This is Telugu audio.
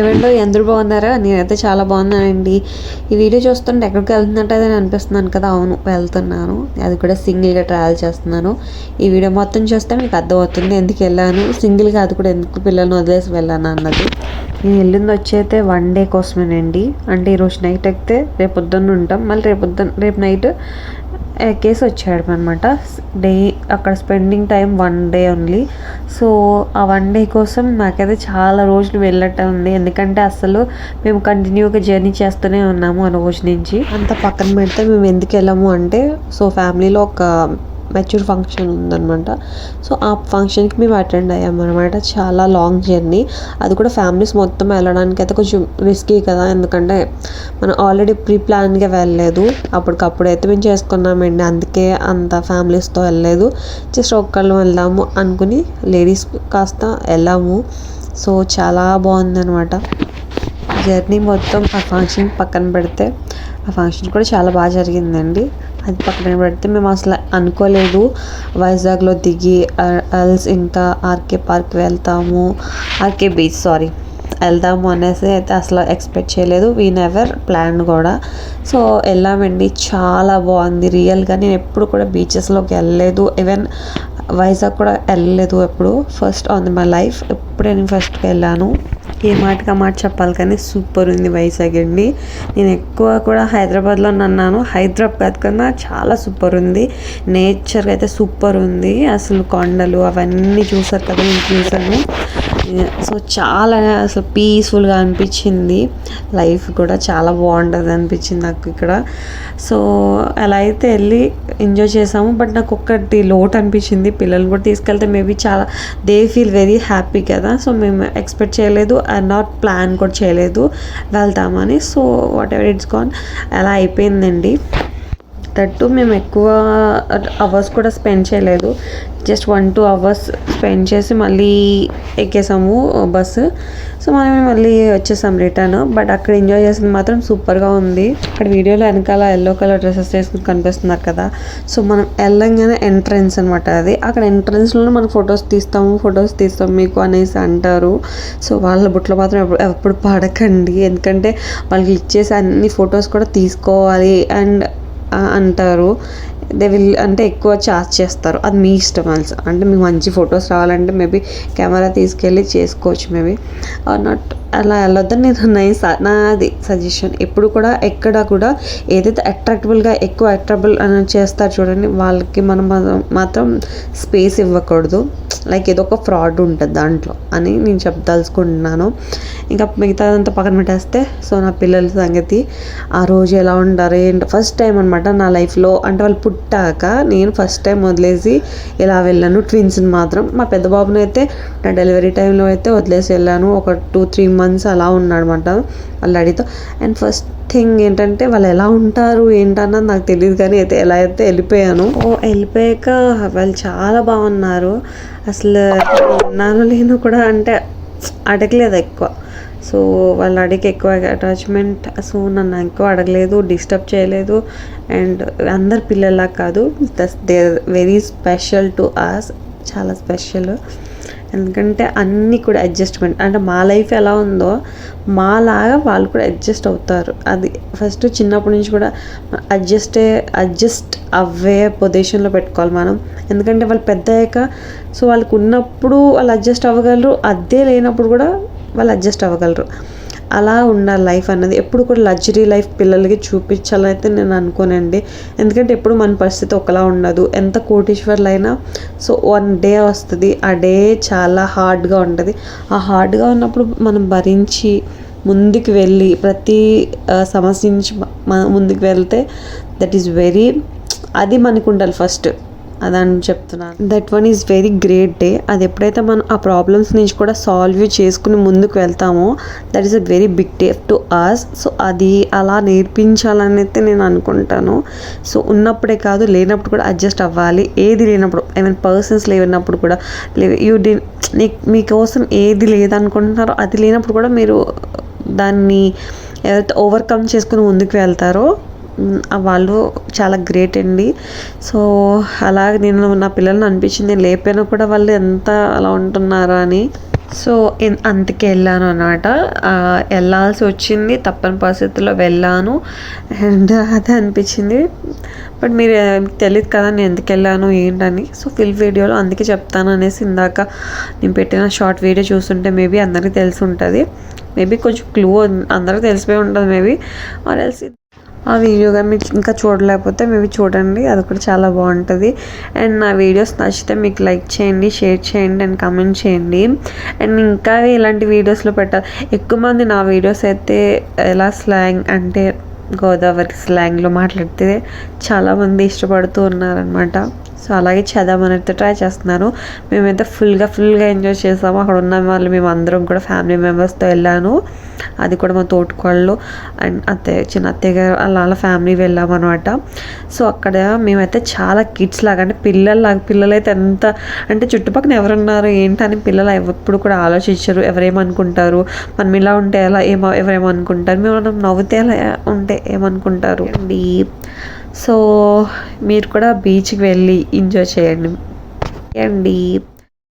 ఎవరిలో అందరూ బాగున్నారా నేనైతే చాలా బాగున్నానండి. ఈ వీడియో చూస్తుంటే ఎక్కడికి వెళ్తున్నట్టు అని అనిపిస్తున్నాను కదా. అవును వెళ్తున్నాను. అది కూడా సింగిల్గా ట్రావెల్ చేస్తున్నాను. ఈ వీడియో మొత్తం చూస్తే మీకు అర్థమవుతుంది ఎందుకు వెళ్ళాను. సింగిల్గా అది కూడా ఎందుకు పిల్లల్ని వదిలేసి వెళ్ళాను అన్నది. నేను వెళ్ళింది వచ్చి అయితే వన్ డే కోసమేనండి. అంటే ఈరోజు నైట్ అయితే రేపు పొద్దున్న ఉంటాం. మళ్ళీ రేపు పొద్దున్న రేపు నైట్ ఎక్కేసి వచ్చాడు అనమాట డే అక్కడ spending time one day only. So ఆ వన్ డే కోసం నాకైతే చాలా రోజులు వెళ్ళటం ఉంది. ఎందుకంటే అసలు మేము కంటిన్యూగా జర్నీ చేస్తూనే ఉన్నాము ఆ రోజు నుంచి. అంత పక్కన పెడితే మేము ఎందుకు వెళ్ళాము అంటే సో ఫ్యామిలీలో ఒక మెచ్యూర్ ఫంక్షన్ ఉందన్నమాట. సో ఆ ఫంక్షన్కి మేము అటెండ్ అయ్యామన్నమాట. చాలా లాంగ్ జర్నీ అది కూడా ఫ్యామిలీస్ మొత్తం వెళ్ళడానికి అయితే కొంచెం రిస్కీ కదా. ఎందుకంటే మనం ఆల్రెడీ ప్రీ ప్లాన్గా వెళ్ళలేదు. అప్పటికప్పుడు అయితే మేము చేసుకున్నామండి. అందుకే అంత ఫ్యామిలీస్తో వెళ్ళలేదు. జస్ట్ ఒక్కళ్ళు వెళ్దాము అనుకుని లేడీస్ కాస్త వెళ్ళాము. సో చాలా బాగుందనమాట జర్నీ మొత్తం ఆ ఫంక్షన్ పక్కన పెడితే ఆ ఫంక్షన్ కూడా చాలా బాగా జరిగిందండి. అది పక్కన పెడితే మేము అసలు అనుకోలేదు. వైజాగ్లో దిగి అల్స్ ఇంకా ఆర్కే పార్క్ వెళ్తాము. ఆర్కే బీచ్ సారీ వెళ్దాము అనేసి అయితే అసలు ఎక్స్పెక్ట్ చేయలేదు. వీ నెవర్ ప్లాన్ కూడా. సో వెళ్ళామండి. చాలా బాగుంది. రియల్గా నేను ఎప్పుడు కూడా బీచెస్లోకి వెళ్ళలేదు. ఈవెన్ వైజాగ్ కూడా వెళ్ళలేదు ఎప్పుడు. ఫస్ట్ ఆన్ మై లైఫ్ ఎప్పుడే నేను ఫస్ట్కి వెళ్ళాను. ఏ మాటగా మాట చెప్పాలి కానీ సూపర్ ఉంది వైజాగ్ అండి. నేను ఎక్కువ కూడా హైదరాబాద్లో అన్నాను హైదరాబాద్ కన్నా చాలా సూపర్ ఉంది. నేచర్ అయితే సూపర్ ఉంది. అసలు కొండలు అవన్నీ చూసారు కదా నేను చూసాను సో చాలా అసలు పీస్ఫుల్గా అనిపించింది. లైఫ్ కూడా చాలా బాగుంటుంది అనిపించింది నాకు ఇక్కడ. సో అలా అయితే వెళ్ళి ఎంజాయ్ చేసాము. బట్ నాకు ఒక్కటి లోటు అనిపించింది. పిల్లల్ని కూడా తీసుకెళ్తే మేబీ చాలా దే ఫీల్ వెరీ హ్యాపీ కదా. సో మేము ఎక్స్పెక్ట్ చేయలేదు. అండ్ నాట్ ప్లాన్ కూడా చేయలేదు. వెళ్తామని. So whatever it's gone అలా అయిపోయిందండి. తట్టు మేము ఎక్కువ అవర్స్ కూడా స్పెండ్ చేయలేదు. Just one two hours spend చేసి మళ్ళీ ఎక్కేసాము బస్సు సో మనం మళ్ళీ వచ్చేసాం రిటర్న్ బట్ అక్కడ ఎంజాయ్ చేసింది మాత్రం సూపర్గా ఉంది. అక్కడ వీడియోలో వెనకాల ఎల్లో కలర్ డ్రెస్సెస్ వేసుకుని కనిపిస్తున్నారు కదా. సో మనం వెళ్ళంగానే ఎంట్రన్స్ అనమాట అది. అక్కడ ఎంట్రన్స్లోనే మనం ఫొటోస్ తీస్తాము ఫొటోస్ తీస్తాం మీకు అనేసి అంటారు. సో వాళ్ళ బుట్లో మాత్రం ఎప్పుడు ఎప్పుడు పడకండి. ఎందుకంటే వాళ్ళకి ఇచ్చేసి అన్ని ఫొటోస్ కూడా తీసుకోవాలి. అండ్ అంటారు. దే విల్ అంటే ఎక్కువ ఛార్జ్ చేస్తారు. అది మీ ఇష్టం అల్స్ అంటే మీకు మంచి ఫొటోస్ రావాలంటే మేబీ కెమెరా తీసుకెళ్ళి చేసుకోవచ్చు మేబీ ఆర్ నాట్ అలా వెళ్ళొద్దని నేను నైస్ నాది సజెషన్ ఎప్పుడు కూడా ఎక్కడ కూడా ఏదైతే అట్రాక్టబుల్గా ఎక్కువ అట్రాక్టబుల్ అని చేస్తారు చూడండి వాళ్ళకి మనం మాత్రం స్పేస్ ఇవ్వకూడదు. లైక్ ఏదో ఒక ఫ్రాడ్ ఉంటుంది దాంట్లో అని నేను చెప్పదలుచుకుంటున్నాను. ఇంకా మిగతాదంతా పక్కన పెట్టేస్తే సో నా పిల్లల సంగతి ఆ రోజు ఎలా ఉంటారు ఏంటి ఫస్ట్ టైం అనమాట నా లైఫ్లో అంటే వాళ్ళు పుట్టాక నేను ఫస్ట్ టైం వదిలేసి ఇలా వెళ్ళాను. ట్విన్స్ని మాత్రం. మా పెద్ద బాబుని అయితే నా డెలివరీ టైంలో అయితే వదిలేసి వెళ్ళాను. ఒక టూ త్రీ మంత్స్ అలా ఉన్నాడనమాట వాళ్ళ డాడీతో అండ్ ఫస్ట్ థింగ్ ఏంటంటే వాళ్ళు ఎలా ఉంటారు ఏంటన్నది నాకు తెలియదు కానీ అయితే ఎలా అయితే వెళ్ళిపోయాను. ఓ వెళ్ళిపోయాక వాళ్ళు చాలా బాగున్నారు. అసలు ఉన్నారో లేను కూడా అంటే అడగలేదు ఎక్కువ. సో వాళ్ళు అడిగి ఎక్కువ అటాచ్మెంట్ సో నన్ను ఎక్కువ అడగలేదు డిస్టర్బ్ చేయలేదు. అండ్ అందరు పిల్లలా కాదు they very special to us చాలా స్పెషల్ ఎందుకంటే అన్నీ కూడా అడ్జస్ట్మెంట్ అంటే మా లైఫ్ ఎలా ఉందో మాలాగా వాళ్ళు కూడా అడ్జస్ట్ అవుతారు. అది ఫస్ట్ చిన్నప్పటి నుంచి కూడా అడ్జస్టే అడ్జస్ట్ అవ్వే పొజిషన్లో పెట్టుకోవాలి మనం. ఎందుకంటే వాళ్ళు పెద్ద అయ్యాక సో వాళ్ళకు ఉన్నప్పుడు వాళ్ళు అడ్జస్ట్ అవ్వగలరు అదే లేనప్పుడు కూడా వాళ్ళు అడ్జస్ట్ అవ్వగలరు. అలా ఉన్న లైఫ్ అన్నది ఎప్పుడు కూడా లగ్జరీ లైఫ్ పిల్లలకి చూపించాలైతే నేను అనుకోనండి. ఎందుకంటే ఎప్పుడు మన పరిస్థితి ఒకలా ఉండదు. ఎంత కోటీశ్వర్లు అయినా సో వన్ డే వస్తుంది ఆ డే చాలా హార్డ్గా ఉంటుంది. ఆ హార్డ్గా ఉన్నప్పుడు మనం భరించి ముందుకు వెళ్ళి ప్రతి సమస్య నుంచి ముందుకు వెళ్తే దట్ ఈస్ వెరీ అది మనకు ఉండాలి ఫస్ట్ అదని చెప్తున్నాను. That one is very great day అది ఎప్పుడైతే మనం ఆ ప్రాబ్లమ్స్ నుంచి కూడా సాల్వ్ చేసుకుని ముందుకు వెళ్తామో that is a very big day to us so అది అలా నేర్పించాలని అయితే నేను అనుకుంటాను. సో ఉన్నప్పుడే కాదు లేనప్పుడు కూడా అడ్జస్ట్ అవ్వాలి. ఏది లేనప్పుడు ఐమీన్ పర్సన్స్ లేనప్పుడు కూడా యూ డి మీకోసం ఏది లేదనుకుంటున్నారో అది లేనప్పుడు కూడా మీరు దాన్ని ఎవరైతే ఓవర్కమ్ చేసుకుని ముందుకు వెళ్తారో వాళ్ళు చాలా గ్రేట్ అండి. సో అలాగే నేను నా పిల్లల్ని అనిపించింది నేను లేపాను కూడా వాళ్ళు ఎంత అలా ఉంటున్నారా అని. సో అందుకే వెళ్ళాను అనమాట వెళ్ళాల్సి వచ్చింది తప్పని పరిస్థితుల్లో వెళ్ళాను. అండ్ అదే అనిపించింది. బట్ మీరు తెలియదు కదా నేను ఎందుకు వెళ్ళాను ఏంటని. సో ఫిల్ వీడియోలో అందుకే చెప్తాను అనేసి ఇందాక నేను పెట్టిన షార్ట్ వీడియో చూస్తుంటే మేబీ అందరికీ తెలిసి ఉంటుంది. మేబీ కొంచెం క్లూ అందరికీ తెలిసిపోయి ఉంటుంది మేబీ. ఆర్ ఎల్స్ ఆ వీడియో కానీ మీకు ఇంకా చూడలేకపోతే మేబీ చూడండి అది కూడా చాలా బాగుంటుంది. అండ్ నా వీడియోస్ నచ్చితే మీకు లైక్ చేయండి షేర్ చేయండి అండ్ కమెంట్ చేయండి. అండ్ ఇంకా ఇలాంటి వీడియోస్లో పెట్టాలి ఎక్కువ మంది నా వీడియోస్ అయితే ఎలా స్లాంగ్ అంటే గోదావరి స్లాంగ్లో మాట్లాడితే చాలామంది ఇష్టపడుతూ ఉన్నారనమాట సో అలాగే చేద్దామని అయితే ట్రై చేస్తున్నాను. మేమైతే ఫుల్గా ఫుల్గా ఎంజాయ్ చేసాము. అక్కడ ఉన్న వాళ్ళు మేము అందరం కూడా ఫ్యామిలీ మెంబర్స్తో వెళ్ళాను. అది కూడా మా తోటికోళ్ళు అండ్ అత్తయ్య చిన్న అత్తయ్య గారు అలా అలా ఫ్యామిలీ వెళ్ళాము అనమాట సో అక్కడ మేమైతే చాలా కిడ్స్ లాగా అంటే పిల్లల్లాగా పిల్లలైతే ఎంత అంటే చుట్టుపక్కల ఎవరున్నారు ఏంటని పిల్లలు ఎప్పుడు కూడా ఆలోచించరు. ఎవరేమనుకుంటారు? మనం ఇలా ఉంటే ఎలా ఏమో ఎవరేమనుకుంటారు? మేము మనం నవ్వుతే ఎలా ఉంటే ఏమనుకుంటారు? అండి సో మీరు కూడా బీచ్కి వెళ్ళి ఎంజాయ్ చేయండి. అండి.